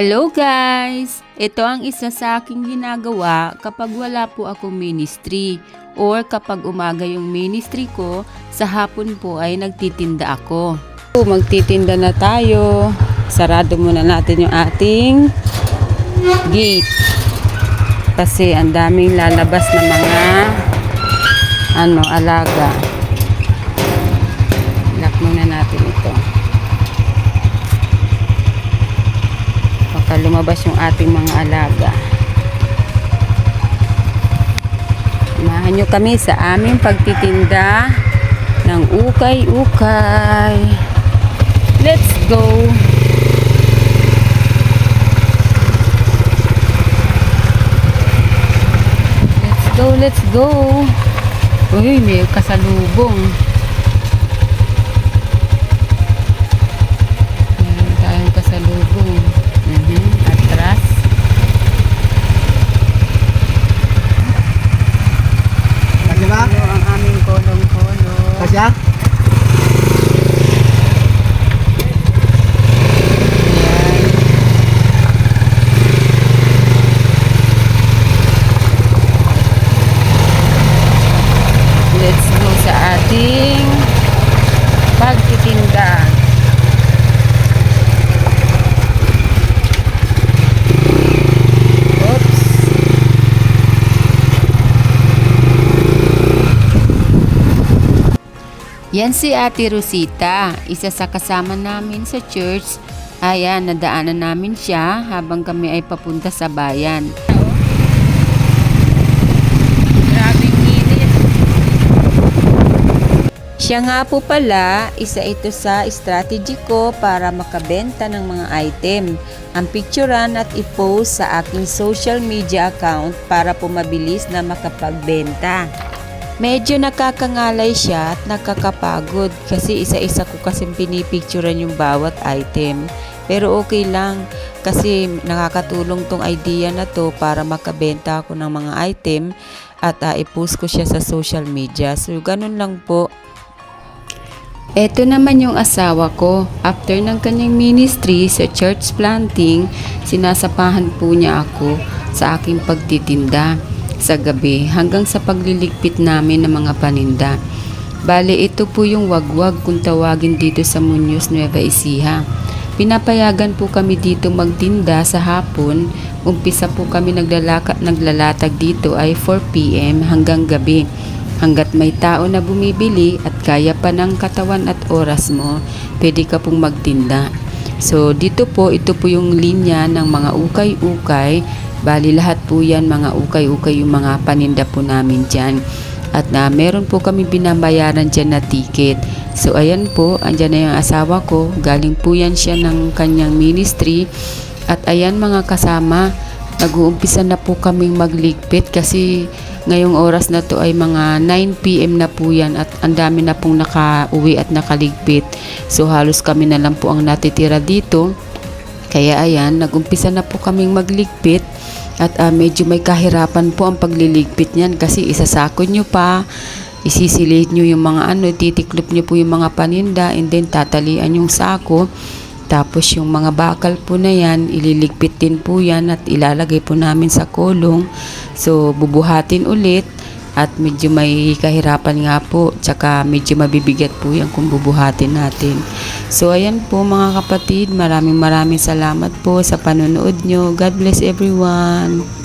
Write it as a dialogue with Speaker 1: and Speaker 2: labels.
Speaker 1: Hello guys! Ito ang isa sa aking ginagawa kapag wala po akong ministry or kapag umaga yung ministry ko, sa hapon po ay nagtitinda ako. Magtitinda na tayo. Sarado muna natin yung ating gate. Kasi ang daming lalabas na mga ano, alaga. Lock muna natin ito. Baka lumabas yung ating mga alaga. Samahan nyo kami sa aming pagtitinda ng ukay-ukay. Let's go! Let's go, let's go! Uy, may kasalubong. Meron tayong kasalubong. Mhm, Atras.
Speaker 2: Kasi ba?
Speaker 1: Ito ang aming kolong-kolong.
Speaker 2: Kasya?
Speaker 1: Ayan. Let's go sa ating pagtitinda. Oops. Yan si Ate Rosita, isa sa kasama namin sa church. Ayan, nadaanan namin siya habang kami ay papunta sa bayan. Siya nga po pala, isa ito sa strategy ko para makabenta ng mga item. Ang picturean at i-post sa aking social media account para po mabilis na makapagbenta. Medyo nakakangalay siya at nakakapagod kasi isa-isa ko kasing pinipicturean yung bawat item. Pero okay lang kasi nakakatulong tong idea na to para makabenta ako ng mga item at uh, i-post ko siya sa social media. So ganun lang po. Ito naman yung asawa ko. After ng kanyang ministry sa church planting, sinasapahan po niya ako sa aking pagtitinda sa gabi hanggang sa pagliligpit namin ng mga paninda. Bale, ito po yung wagwag kung tawagin dito sa Muñoz Nueva Ecija. Pinapayagan po kami dito magtinda sa hapon. Umpisa po kami naglalaka, naglalatag dito ay 4pm hanggang gabi. Hanggat may tao na bumibili at kaya pa ng katawan at oras mo, pwede ka pong magtinda. So dito po, ito po yung linya ng mga ukay-ukay. Bali lahat po yan mga ukay-ukay yung mga paninda po namin dyan. At na meron po kami binabayaran dyan na ticket. So ayan po, andyan na yung asawa ko. Galing po yan siya ng kanyang ministry. At ayan mga kasama, nag-uumpisa na po kaming magligpit kasi ngayong oras na to ay mga 9pm na po yan at ang dami na pong nakauwi at nakaligpit. So halos kami na lang po ang natitira dito. Kaya ayan, nagumpisa na po kaming magligpit at ah, medyo may kahirapan po ang pagliligpit niyan kasi isasako nyo pa, isisilid nyo yung mga ano, titiklop nyo po yung mga paninda and then tatalian yung sako. Tapos yung mga bakal po na yan, ililigpit din po yan at ilalagay po namin sa kulong. So bubuhatin ulit at medyo may kahirapan nga po tsaka medyo mabibigat po yan kung bubuhatin natin. So ayan po mga kapatid, maraming maraming salamat po sa panonood nyo. God bless everyone.